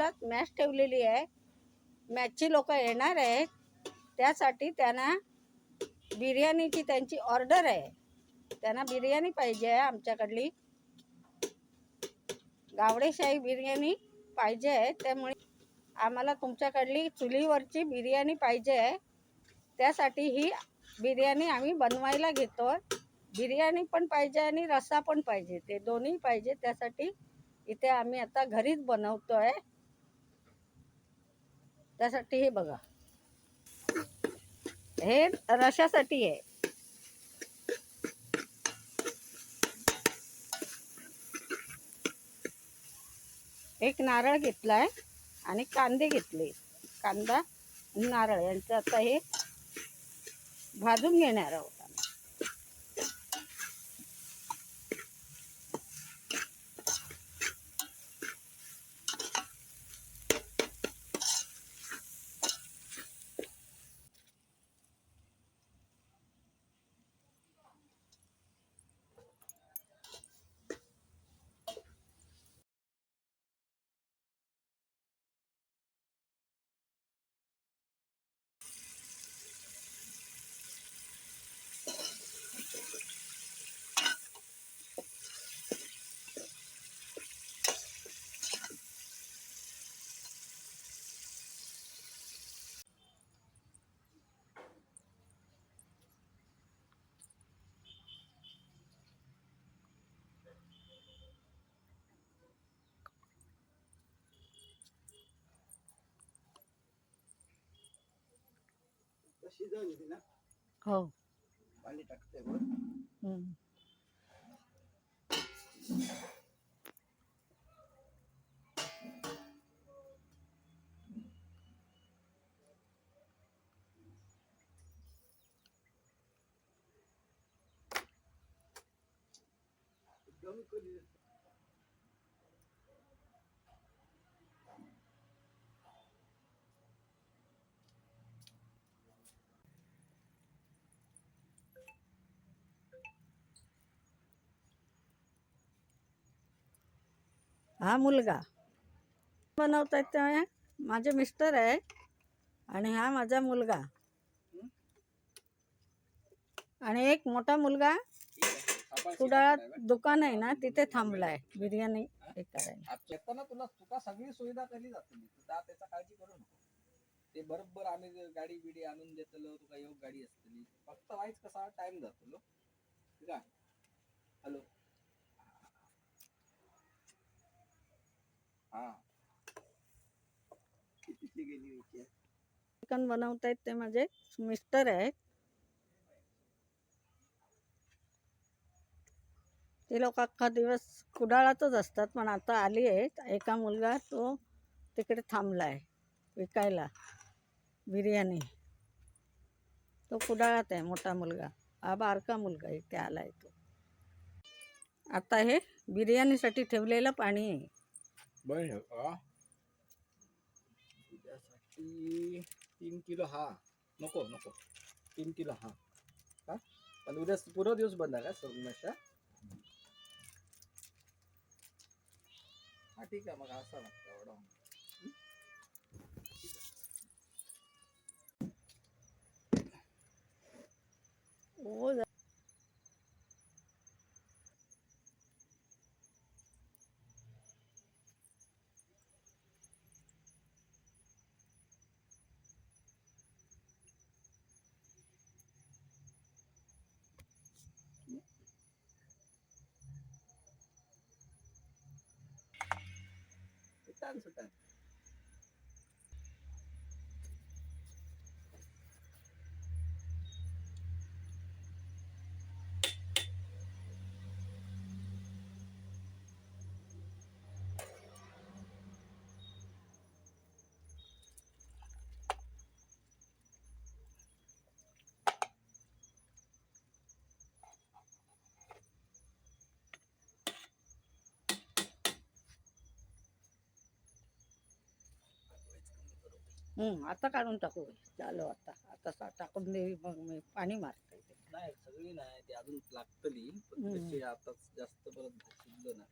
बाजूलाच मॅच ठेवलेली आहे. मॅचची लोक येणार आहेत. त्यासाठी त्यांना बिर्याणीची त्यांची ऑर्डर आहे. त्यांना बिर्याणी पाहिजे आहे आमच्याकडली. गावडेशाही बिर्याणी पाहिजे आहे. त्यामुळे आम्हाला तुमच्याकडली चुलीवरची बिर्याणी पाहिजे आहे. त्यासाठी ही बिर्याणी आम्ही बनवायला घेतो. बिर्याणी पण पाहिजे आणि रस्सा पण पाहिजे. ते दोन्ही पाहिजे. त्यासाठी इथे आम्ही आता घरीच बनवतो आहे त्यासाठी हे बघा. हे रशासाठी आहे. एक नारळ घेतलाय आणि कांदे घेतले. कांदा नारळ यांचं आता हे भाजून घेणार आहोत. शिजवली ना हो. पाणी टाकते वर हम्म. एकदम कधी हा मुलगा. बनवतायत ते माझे मिस्टर आहे आणि हा माझा मुलगा. आणि एक मोठा मुलगा कुडाळात दुकान आहे ना तिथे थांबलाय. बिर्याणी हे करायला. येताना तुला तुका सगळी सुविधा केली जाते तुका त्याचा काळजी करू नको. ते बरोबर आम्ही गाडी बिडी आणून देतलो तुका योग गाडी असतली. फक्त वाईच कसा टाइम जातलो? ठीक आहे. हॅलो हा. कितीची गेली चिकन बनवतायत ते माझे मिस्टर आहेत. ते लोक अख्खा दिवस कुडाळातच असतात पण आता आली आहेत. एका मुलगा तो तिकडे थांबला आहे विकायला. बिर्याणी. तो कुडाळात आहे मोठा मुलगा. हा बारका मुलगा इथे आला आहे तो. आता हे बिर्याणीसाठी ठेवलेलं पाणी आहे. बर उद्यासाठी तीन किलो हा नको नको तीन किलो हा हा पण उद्या पूर्ण दिवस बंद आहे का सोमनाथच्या हा ठीक आहे मग असा नका एवढा ओ சுட்டாங்க आता काढून टाकू चालू आता आता सा- टाकून देवी मग मी पाणी मारते. नाही सगळी नाही ती अजून लागतली पण. तशी आता जास्त परत शिजलं ना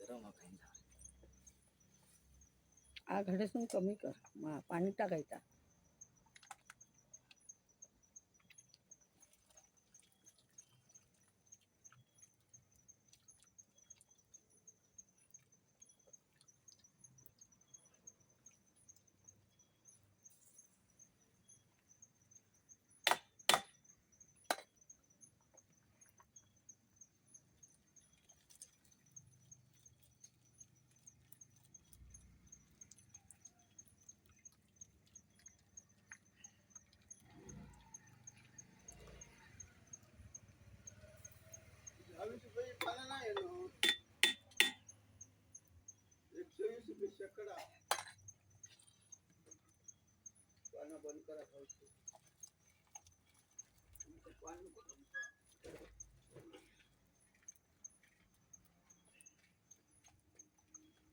गरम. आघाडीसून कमी कर पाणी टाकायचा दहावीस रुपये पाला नाही आहे ना. एकशे वीस रुपये शेकडा पानं बंद करा खायचं. आमचं पाणी कुठं?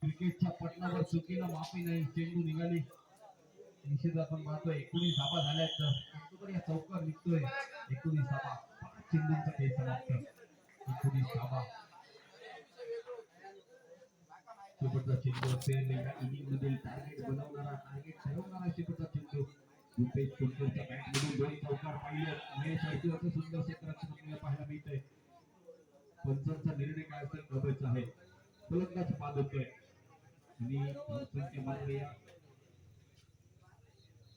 क्रिकेटच्या पटनावर चुकीला माफी नाही चेंडू निघाली. निषेध आपण पाहतोय एकोणीस धाबा झाल्या तर या चौकार निघतोय. एकोणीस धाबा चेंडूंचा खेळ समाप्त. एकोणीस धाबा शेवटचा चेंडू असेल इनिंग मधील टार्गेट बनवणारा टार्गेट ठरवणारा शेवटचा चेंडू. रुपेश कोणकोणच्या बॅट दोन चौकार पाहिले महेश अर्जुनाचं सुंदर आपल्याला पाहायला मिळतंय. पंचांचा निर्णय काय असेल आहे. फलंदाज बाद होतोय आणि धावसंख्या मात्र या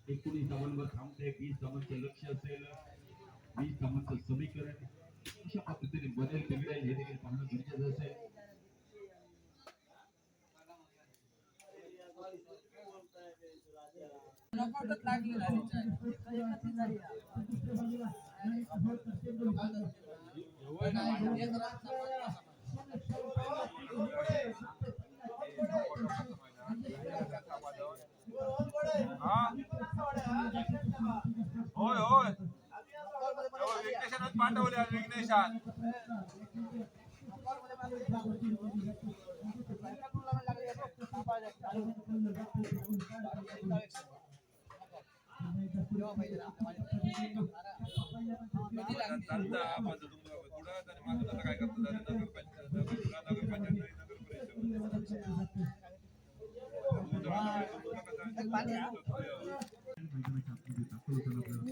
एकोणीस धावांवर थांबते. वीस धावांचे लक्ष असेल. वीस धावांचं समीकरण. अशा पद्धतीने बदल बिघडेल हे देखील पाहणं गरजेचं असेल होय होय. तेव्हा विघ्नेशानच पाठवले आज विघ्नेशान चालतं आपण तर तुमचं पुढं आणि मागं आता काय करतो जरा नगरपंचायत नगर- नगरपंचायत नाही, नगर परिषद. तुमचं नगर- तुमचं कसं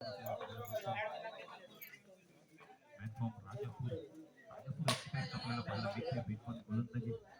भरणा असेल, तसंच तो पण पावती. अवघड ठरणार नाही. खेळाडू